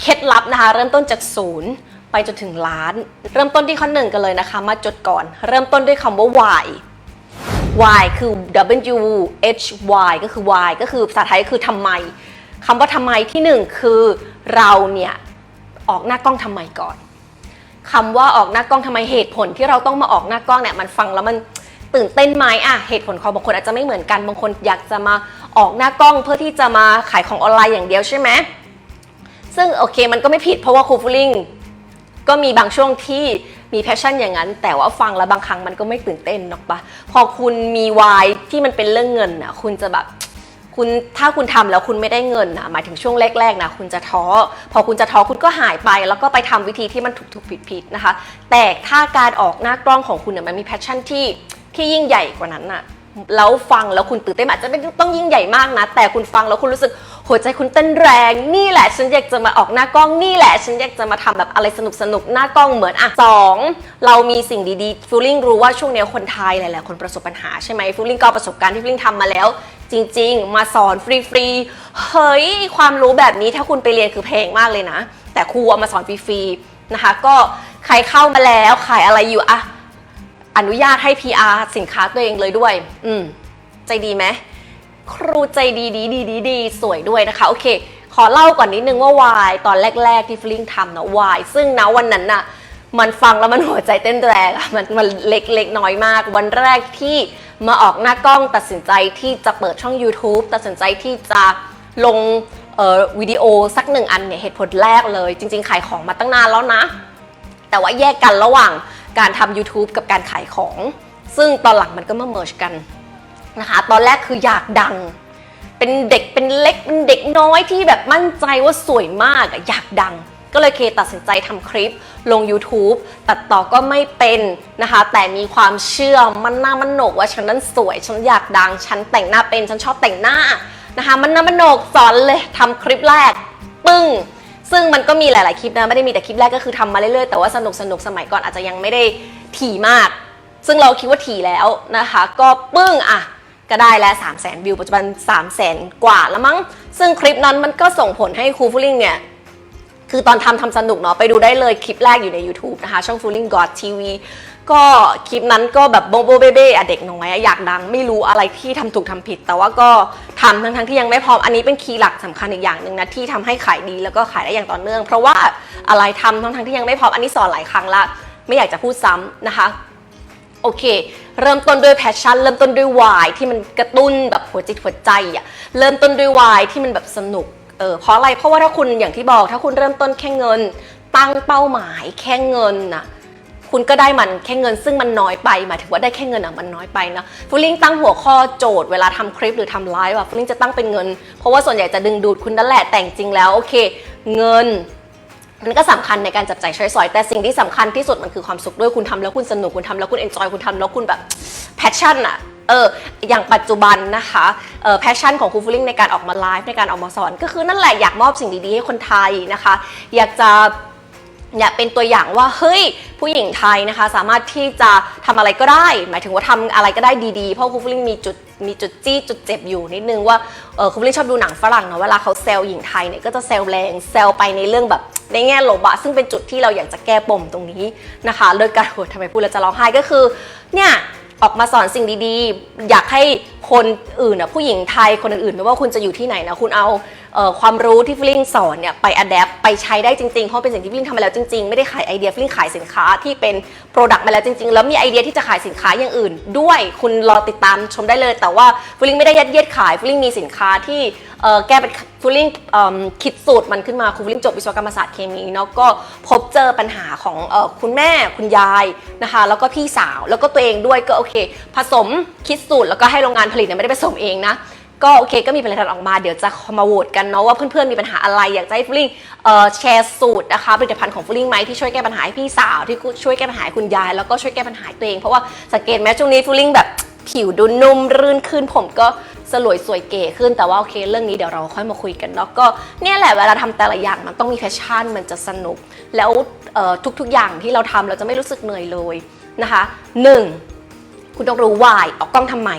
เคล็ดลับนะคะ เริ่มต้นจากศูนย์ไปจนถึงล้าน เริ่มต้นที่ข้อหนึ่งกันเลยนะคะ มาจดก่อน เริ่มต้นด้วยคำว่า why why คือ W H Y ก็คือ why ก็คือภาษาไทยคือทำไมคำว่าทำไมที่หนึ่งคือเราเนี่ยออกหน้ากล้องทำไมก่อนคำว่าออกหน้ากล้องทำไมเหตุผลที่เราต้องมาออกหน้ากล้องเนี่ยมันฟังแล้วมันตื่นเต้นไหมอะเหตุผลของบางคนอาจจะไม่เหมือนกันบางคนอยากจะมาออกหน้ากล้องเพื่อที่จะมาขายของออนไลน์อย่างเดียวใช่ไหม ซึ่งโอเคมันก็ไม่ผิดเพราะว่าครูฟูลิงก็มีบางช่วงที่มีแพชชั่นอย่างนั้น แต่ว่าฟังแล้วบางครั้งมันก็ไม่ตื่นเต้นหรอกปะพอคุณมีวายที่มันเป็นเรื่องเงินอะคุณจะแบบคุณถ้าคุณทำแล้วคุณไม่ได้เงินนะหมายถึงช่วงแรกๆนะคุณจะท้อ พอคุณจะท้อคุณก็หายไป แล้วก็ไปทำวิธีที่มันถูกๆผิดๆนะคะ แต่ถ้าการออกหน้ากล้องของคุณเนี่ยมันมีแพชชั่นที่ที่ยิ่งใหญ่กว่านั้นน่ะแล้วฟังแล้วคุณตื่นเต้นอาจจะไม่ต้องยิ่งใหญ่มากนะ แต่คุณฟังแล้วคุณรู้สึก หัวใจคุณเต้นแรงนี่แหละฉันอยากจะมาออกหน้ากล้องนี่แหละ ฉันอยากจะมาทำแบบอะไรสนุกสนุกหน้ากล้องเหมือนอะสองเรามีสิ่งดีๆฟิลลิ่งรู้ว่าช่วงนี้คนไทยหลายๆคนประสบปัญหาใช่ไหมฟิลลิ่งก็ประสบการณ์ที่ฟิลลิ่งทำมาแล้ว จริง ๆ มาสอนฟรีๆเฮ้ยความรู้แบบนี้ถ้าคุณไปเรียนคือแพงมากเลยนะ แต่ครูเอามาสอนฟรีๆนะคะ ก็ใครเข้ามาแล้วขายอะไรอยู่อะอนุญาตให้ PR สินค้าตัวเองเลยด้วย อืม ใจดีไหม ครูใจดีดีดีดีดีสวยด้วยนะคะ โอเค ขอเล่าก่อนนิดนึงว่าวายตอนแรก ๆ ที่ฟลิงทำนะวายซึ่งนะวันนั้นน่ะมันฟังแล้วมันหัวใจเต้นแรงอะมันมันเล็กเล็กน้อยมาก วันแรกที่มาออกหน้ากล้องตัดสินใจที่จะเปิดช่อง YouTube ตัดสินใจที่จะลงเอ่อวิดีโอสักหนึ่งอันเนี่ยเหตุผลแรกเลย จริง ๆ ขายของมาตั้งนานแล้วนะ แต่ว่าแยกกันระหว่างการทำ YouTube กับการขายของ ซึ่งตอนหลังมันก็มาเมิร์ชกัน นะคะ ตอนแรกคืออยากดัง เป็นเด็กเป็นเล็กเป็นเด็กน้อยที่แบบมั่นใจว่าสวยมากอยากดัง ก็เลยเคตัดสินใจทำคลิปลง YouTube ตัดต่อก็ไม่เป็นนะคะ แต่มีความเชื่อมันหน้ามันโหนกว่าฉันนั้นสวย ฉันอยากดัง ฉันแต่งหน้าเป็น ฉันชอบแต่งหน้านะคะ มันหน้ามันโหนกสอนเลยทำคลิปแรก ปึ้งซึ่งมันก็มีหลาย ๆ คลิปนะ ไม่ได้มีแต่คลิปแรกก็คือทำมาเรื่อย ๆ แต่ว่าสนุกสนุกสมัยก่อนอาจจะยังไม่ได้ถี่มาก ซึ่งเราคิดว่าถี่แล้วนะคะ ก็ปึ้งอะ ก็ได้แล้ว3 0 0 0 0 0วิว ปัจจุบัน 3 0 0 0 0 0กว่าแล้วมั้ง ซึ่งคลิปนั้นมันก็ส่งผลให้ครูฟูลิงเนี่ยคือตอนทำทำสนุกเนาะไปดูได้เลยคลิปแรกอยู่ใน YouTube นะคะ ช่อง Fooling God TV ก็คลิปนั้นก็แบบโบโบเบเบ้อะเด็กน้อยอะอยากดัง ไม่รู้อะไรที่ทำถูกทำผิด แต่ว่าก็ทำทั้งทั้งๆที่ยังไม่พร้อมอันนี้เป็นคีย์หลักสำคัญอีกอย่างหนึ่งนะที่ทำให้ขายดีแล้วก็ขายได้อย่างต่อเนื่อง เพราะว่าอะไรทำทั้งทั้งๆที่ยังไม่พร้อมอันนี้สอนหลายครั้งละไม่อยากจะพูดซ้ำนะคะ โอเค เริ่มต้นด้วยแพชชั่น เริ่มต้นด้วยวายที่มันกระตุ้นแบบหัวจิตหัวใจอะเริ่มต้นด้วยวายที่มันแบบสนุกเออเพราะอะไรเพราะว่าถ้าคุณอย่างที่บอก ถ้าคุณเริ่มต้นแค่เงิน ตั้งเป้าหมายแค่เงินน่ะคุณก็ได้มันแค่เงินซึ่งมันน้อยไปหมายถึงว่าได้แค่เงินอะมันน้อยไปนะฟูลิงตั้งหัวข้อโจทย์เวลาทำคลิปหรือทำไลฟ์อะฟูลิงจะตั้งเป็นเงิน เพราะว่าส่วนใหญ่จะดึงดูดคุณนั่นแหละแต่จริงแล้วโอเค เงิน มันก็สำคัญในการจับจ่ายใช้สอย แต่สิ่งที่สำคัญที่สุดมันคือความสุขด้วยคุณทำแล้วคุณสนุกคุณทำแล้วคุณเอนจอยคุณทำแล้วคุณแบบแพชชั่นอะเอออย่างปัจจุบันนะคะเออแพชชั่นของครูฟูลิงในการออกมาไลฟ์ในการออกมาสอน ก็คือนั่นแหละอยากมอบสิ่งดีๆให้คนไทยนะคะ อยากจะอยากเป็นตัวอย่างว่าเฮ้ยผู้หญิงไทยนะคะ สามารถที่จะทำอะไรก็ได้ หมายถึงว่าทำอะไรก็ได้ดีๆ เพราะครูฟูลิงมีจุดมีจุดจี้จุดเจ็บอยู่นิดนึงว่าเออครูฟูลิงชอบดูหนังฝรั่งเนาะเวลาเขาแซวหญิงไทยเนี่ยก็จะแซวแรงแซวไปในเรื่องแบบ ในแง่ลบอะซึ่งเป็นจุดที่เราอยากจะแก้ปมตรงนี้นะคะโดยการโหทำไมพูดแล้วจะร้องไห้ก็คือ เนี่ยออกมาสอนสิ่งดีๆ อยากให้คนอื่นนะผู้หญิงไทยคนอื่นๆไม่ว่าคุณจะอยู่ที่ไหนนะคุณเอาเออความรู้ที่ฟลิงสอนเนี่ยไปอัดแอปไปใช้ได้จริงๆ เพราะเป็นสิ่งที่ฟลิงทำมาแล้วจริงๆ ไม่ได้ขายไอเดียฟลิงขายสินค้าที่เป็นโปรดักต์มาแล้วจริงๆ แล้วมีไอเดียที่จะขายสินค้าอย่างอื่น ด้วยคุณรอติดตามชมได้เลย แต่ว่าฟลิงไม่ได้ยัดเยียดขายฟลิงมีสินค้าที่ เออแกเป็นฟลิงคิดสูตรมันขึ้นมาคุณฟลิงจบวิศวกรรมศาสตร์เคมีเนาะก็พบเจอปัญหาของออคุณแม่คุณยายนะคะ แล้วก็พี่สาวแล้วก็ตัวเองด้วยก็โอเค ผสมคิดสูตรแล้วก็ให้โรงงานผลิตเนี่ยไม่ได้ผสมเองนะก็โอเคก็มีผลิตภัณฑ์ออกมาเดี๋ยวจะมาโหวตกันเนาะว่าเพื่อนๆมีปัญหาอะไรอยากจะให้ฟลิงแชร์สูตรนะคะผลิตภัณฑ์ของฟลิงไหมที่ช่วยแก้ปัญหาให้พี่สาวที่ช่วยแก้ปัญหาคุณยาย แล้วก็ช่วยแก้ปัญหาตัวเองเพราะว่าสังเกตไหมช่วงนี้ฟลิงแบบผิวดูนุ่มรื่นขึ้นผมก็ สลวยสวยเก๋ขึ้นแต่ว่าโอเคเรื่องนี้เดี๋ยวเราค่อยมาคุยกันเนาะก็เนี่ยแหละเวลาทำแต่ละอย่างมันต้องมีแพชชั่นมันจะสนุก แล้วทุกๆอย่างที่เราทำเราจะไม่รู้สึกเหนื่อยเลยนะคะหนึ่งคุณต้องรู้ why ออกกล้องทำไม